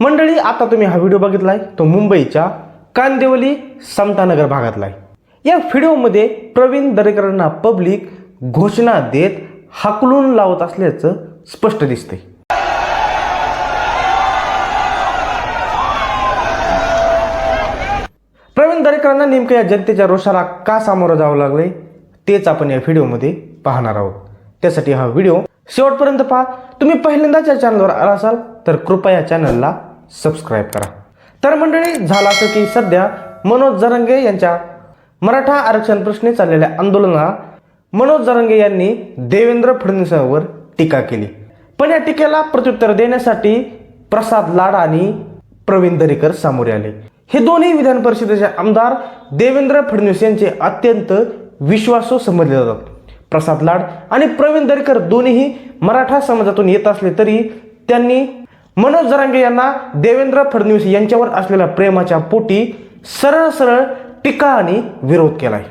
मंडळी आता तुम्ही हा व्हिडिओ बघितलाय तो मुंबईच्या कांदिवली समतानगर भागातला आहे या व्हिडिओमध्ये प्रवीण दरेकरांना पब्लिक घोषणा देत हाकलून लावत असल्याचं स्पष्ट दिसते प्रवीण दरेकरांना नेमकं या जनतेच्या रोषाला का सामोरं जावं लागलंय तेच आपण या व्हिडिओमध्ये पाहणार आहोत. त्यासाठी हा व्हिडिओ शेवटपर्यंत पहा. तुम्ही पहिल्यांदाच या चॅनलवर आला असाल तर कृपया चॅनलला सबस्क्राईब करा. तर मंडळी झालं असं की सध्या मनोज जरंगे यांच्या मराठा आरक्षण प्रश्नी चाललेल्या आंदोलनाला मनोज जरंगे यांनी देवेंद्र फडणवीसांवर टीका केली. पण या टीकेला प्रत्युत्तर देण्यासाठी प्रसाद लाड आणि प्रवीण दरेकर सामोरे आले. हे दोन्ही विधान परिषदेचे आमदार देवेंद्र फडणवीस यांचे अत्यंत विश्वासू समजले जातात. प्रसाद लाड आणि प्रवीण दरेकर दोन्हीही मराठा समाजातून येत असले तरी त्यांनी मनोज जरांगे यांना देवेंद्र फडणवीस यांच्यावर असलेल्या प्रेमाच्या पोटी सरळ सरळ टीका आणि विरोध केलाय.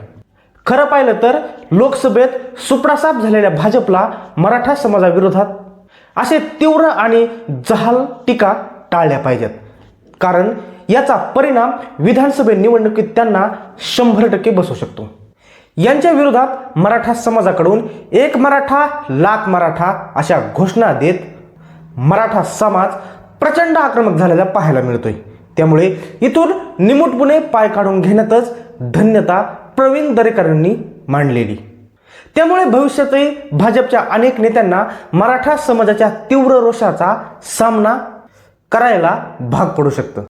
खरं पाहिलं तर लोकसभेत सुप्रासाप झालेल्या भाजपला मराठा समाजाविरोधात असे तीव्र आणि जहाल टीका टाळल्या पाहिजेत. कारण याचा परिणाम विधानसभे निवडणुकीत त्यांना शंभर टक्के बसू शकतो. यांच्या विरोधात मराठा समाजाकडून एक मराठा लाख मराठा अशा घोषणा देत मराठा समाज प्रचंड आक्रमक झालेला पाहायला मिळतोय. त्यामुळे इथून निमूटपणे पाय काढून घेण्यातच धन्यता प्रवीण दरेकरांनी मांडलेली. त्यामुळे भविष्यातही भाजपच्या अनेक नेत्यांना मराठा समाजाच्या तीव्र रोषाचा सामना करायला भाग पडू शकतं.